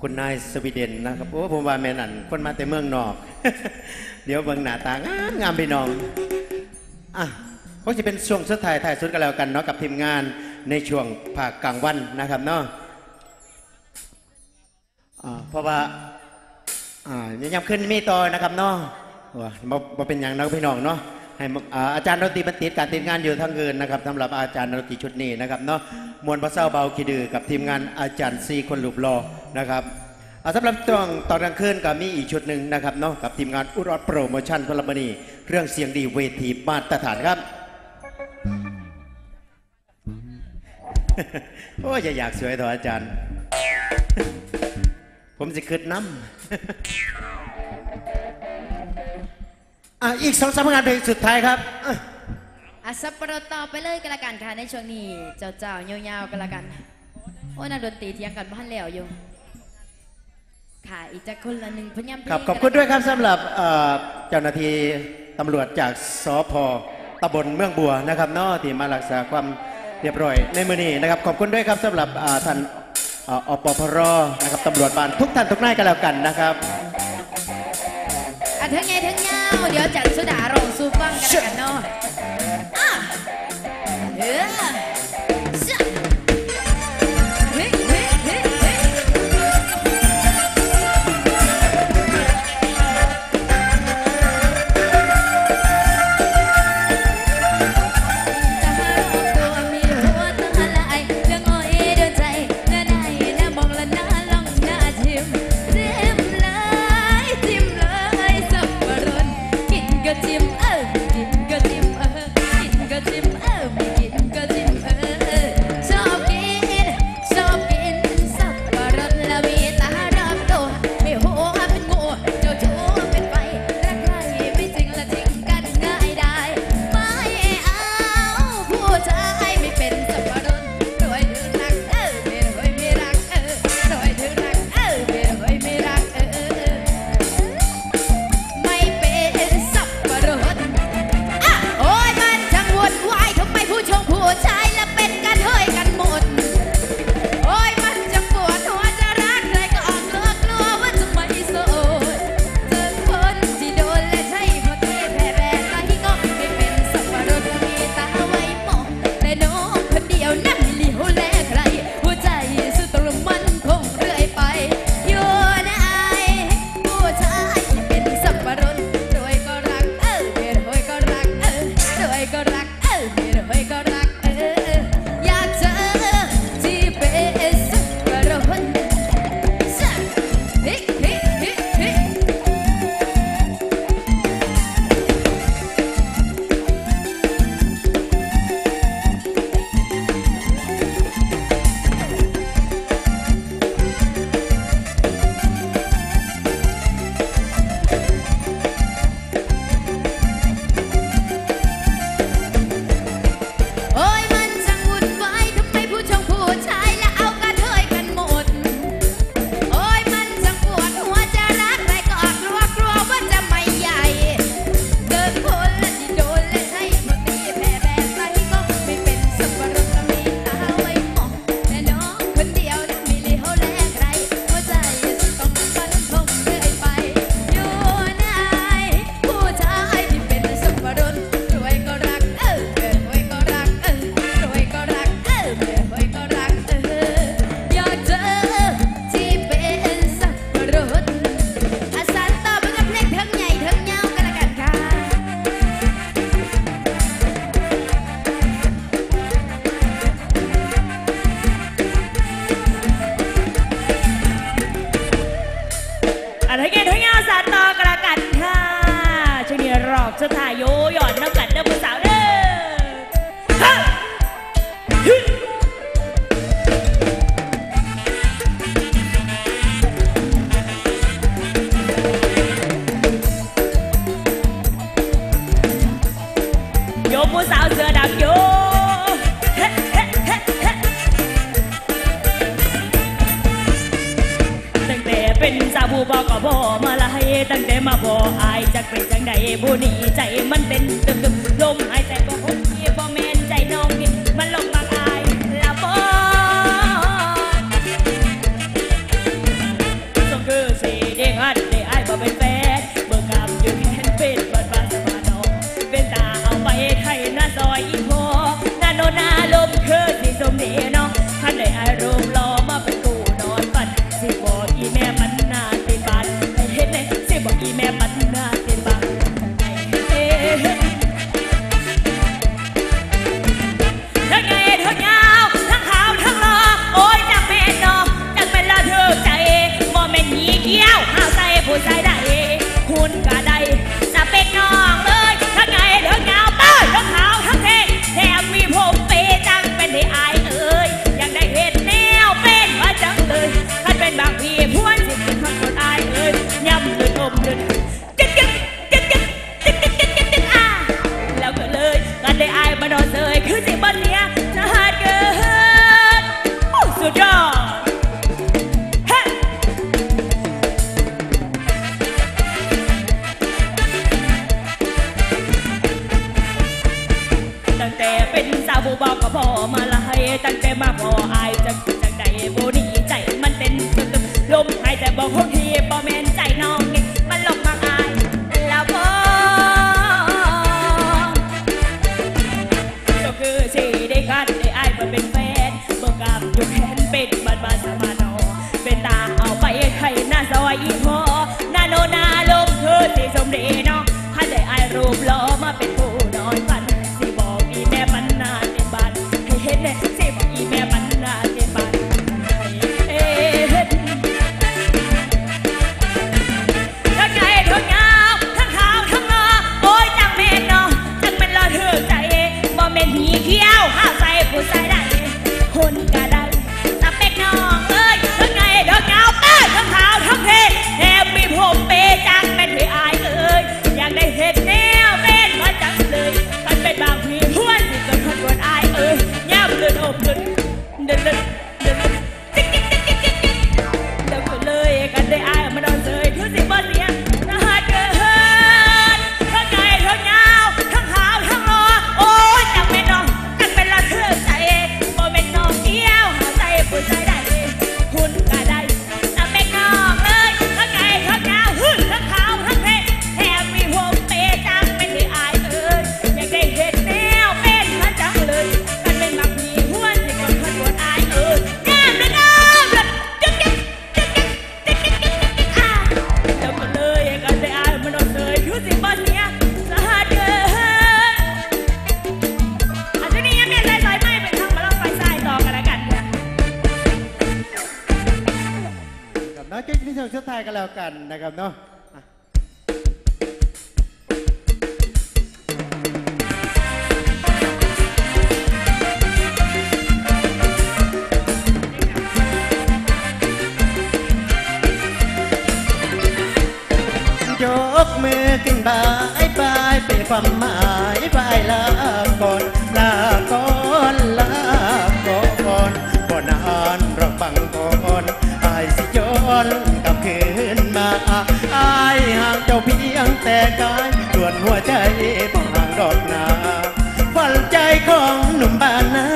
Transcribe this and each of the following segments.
คุณนายสวีเดนนะครับโอ้ผมว่าแม่นั่นคนมาแต่เมืองนอก เดี๋ยวเบิ่งหน้าตางามงามพี่น้องอะก็จะเป็นช่วงสุดท้ายท้ายสุดกันแล้วกันเนาะกับทีมงานในช่วงภาคกลางวันนะครับเนาะเพราะว่าอ่ายังย้ำขึ้นมีต่อนะครับเนาะว่าเป็นอย่างนักพี่น้องเนาะ ให้อาจารย์ดนตรีมันติดการติดงานอยู่ทั้งคืนนะครับสำหรับอาจารย์ดนตรีชุดนี้นะครับเนาะมวลพระเศร้าเบาคิดดือกับทีมงานอาจารย์ซีคนหลุบรอนะครับสำหรับตอนตอนกลางคืนก็มีอีกชุดหนึ่งนะครับเนาะกับทีมงานอุรอดโปรโมชั่นพลมณีเรื่องเสียงดีเวทีมาตรฐานครับโอ้ยอยาอยากสวยเถอะอาจารย์ ผมจะคืดน้ำ อะอีกสองสามงานเพลงสุดท้ายครับอะอะสับปะรดต่อไปเลยกันละกันค่ะในช่วงนี้เจ้าเจ้าๆยาวๆกันละกัน โอ้ยนักดนตรีเที่ยงกันบ้านแล้วอยู่ค่ะอีกจะคนละหนึ่งพยายามครับขอบคุณด้วยครับสำหรับเอ่อเจ้าหน้าที่ตำรวจจากสพตำบลเมืองบัวนะครับเนอที่มารักษาความเรียบร้อยในมือนี้นะครับขอบคุณด้วยครับสำหรับอ่าท่านเอ่ออปพรนะครับตำรวจบ้านทุกท่านทุกนายกันแล้วกันนะครับ เดี๋ยวจัดสุดารองซูฟังกันละกันเนาะ จังได้มาบอกอายจักเป็นจังใดผู้นี้ใจมันเป็นตึง บูบอกก็พอมาละให้ตั้งแต่มาพออายจังจังใดโบดีใจมันเต้นตึมตึมลมหายใจบอกพวกทีบ่แม่นใจน้องนี่มันลงมาอายแล้วพอก็คือสิได้กันได้อายมาเป็นแฟนเมื่อกำอยู่แขนเป็นบันบานสมานอเป็นตาเอาไปให้หน้าซอยอีพอ เดิ น้องกิ๊กนี่เชิงชุดไทยกันแล้วกันนะครับเนาะยกมือขึ้นบายบายเป็นความหมายบายลาก่อนลาก่อนลาก่อนบ่นานรอกบังก่อน นกลับคืนมาอายห่างเจ้าเพียงแต่กายส่วนหัวใจบ่ห่างดอกนาฝันใจของหนุ่มบ้านนา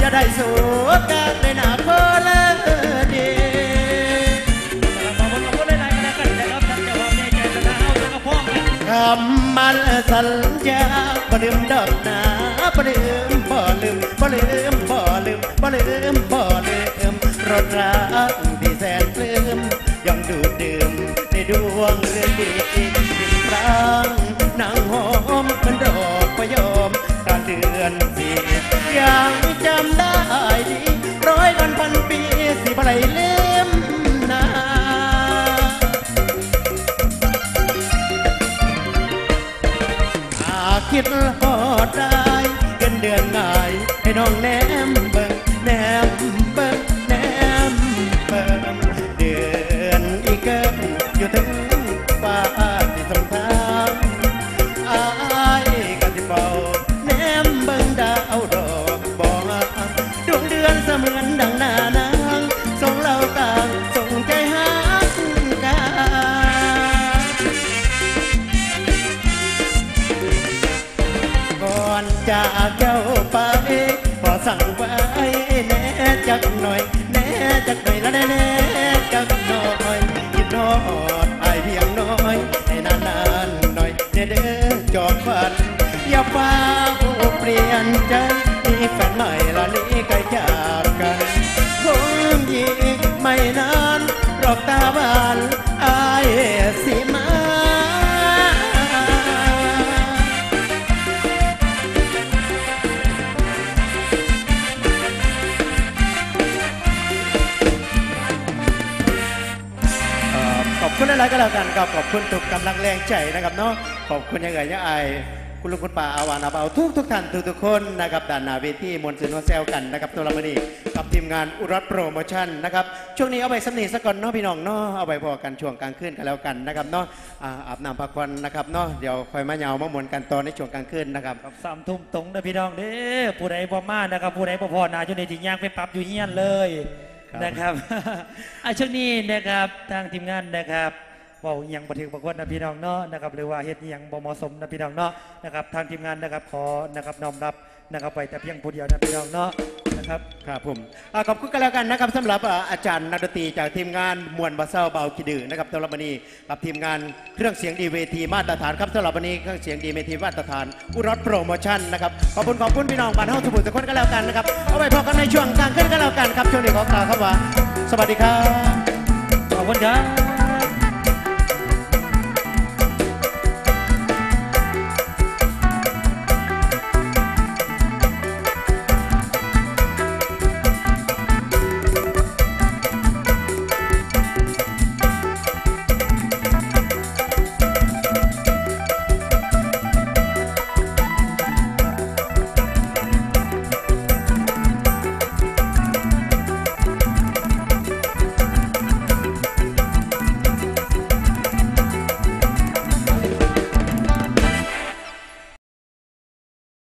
จะได้สู่กันในหน้าโคละเดีคำมันสัญญาบ่ลืมดอกางนางหอมมันดอกพยอมกาเดือนสี่ยังจำได้ดีร้อยวันพันปีสิบ่ไหลลืมนาอาคิดหอดได้ จากเจ้าไปขอสั่งไว้แน่จักหน่อยแน่จักหน่อยละแน่แน่จักหน่อยคิดนอดไอายเพียงน้อยให้นานๆหน่อยเด้อจอดฝันอย่าฟ้าเปลี่ยนใจมีแฟนใหม่ละนี้ก็จากกันคงยีกไม่นานรอกตาบา ครับขอบคุณทุกกำลังแรงใจนะครับเนาะขอบคุณยังไงยังไอายคุณลุงคุณป้าอาวานอาเบาทุกทุกท่านทุกทุกคนนะครับด่านหนาเวทีมวลศิลป์แซวกันนะครับตัวละมณีกับทีมงานอุรัตโปรโมชั่นนะครับช่วงนี้เอาไปสำนีสักก่อนเนาะพี่น้องเนาะเอาไปพอกันช่วงกลางคืนกันแล้วกันนะครับเนาะอ่าอาบน้ำพักผ่อนนะครับเนาะเดี๋ยวคอยมาเหยาวมามวนกันตอนในช่วงกลางคืนนะครับกับสามทุ่มตรงนะพี่น้องเด้อผู้ใดบ่มานะครับผู้ใดบ่พอหนาจนในที่ย่างไปปรับอยู่เฮียนเลยครับนะครับอะช่วงนี้นะครับทางทีมงานนะครับเว่าอหยังบันทึกประกวดนะพี่น้องเนาะนะครับหรือว่าเฮ็ดอหยังบ่เหมาะสมนะพี่น้องเนาะนะครับทางทีมงานนะครับขอนะครับน้อมรับนะครับไปแต่เพียงผู้เดียวนะพี่น้องเนาะนะครับครับผมอ่าขอบคุณกันแล้วกันนะครับสำหรับอ่าอาจารย์นักดนตรีจากทีมงานมวลบาเซาเบาคิดือนะครับสำหรับวันนี้กับทีมงานเครื่องเสียงดีเวทีมาตรฐานครับสำหรับวันนี้เครื่องเสียงดีเวทีมาตรฐาน อุรัตโปรโมชั่นนะครับขอบคุณขอบคุณพี่น้องบ้านเฮาทุกผู้ทุกคนกันแล้วกันนะครับเอาไว้พบกันในช่วงกลางขึ้นกันแล้วกันครับช่วงนี้ขอกล่าวคำว่า สวัสดีครับ ขอบคุณครับ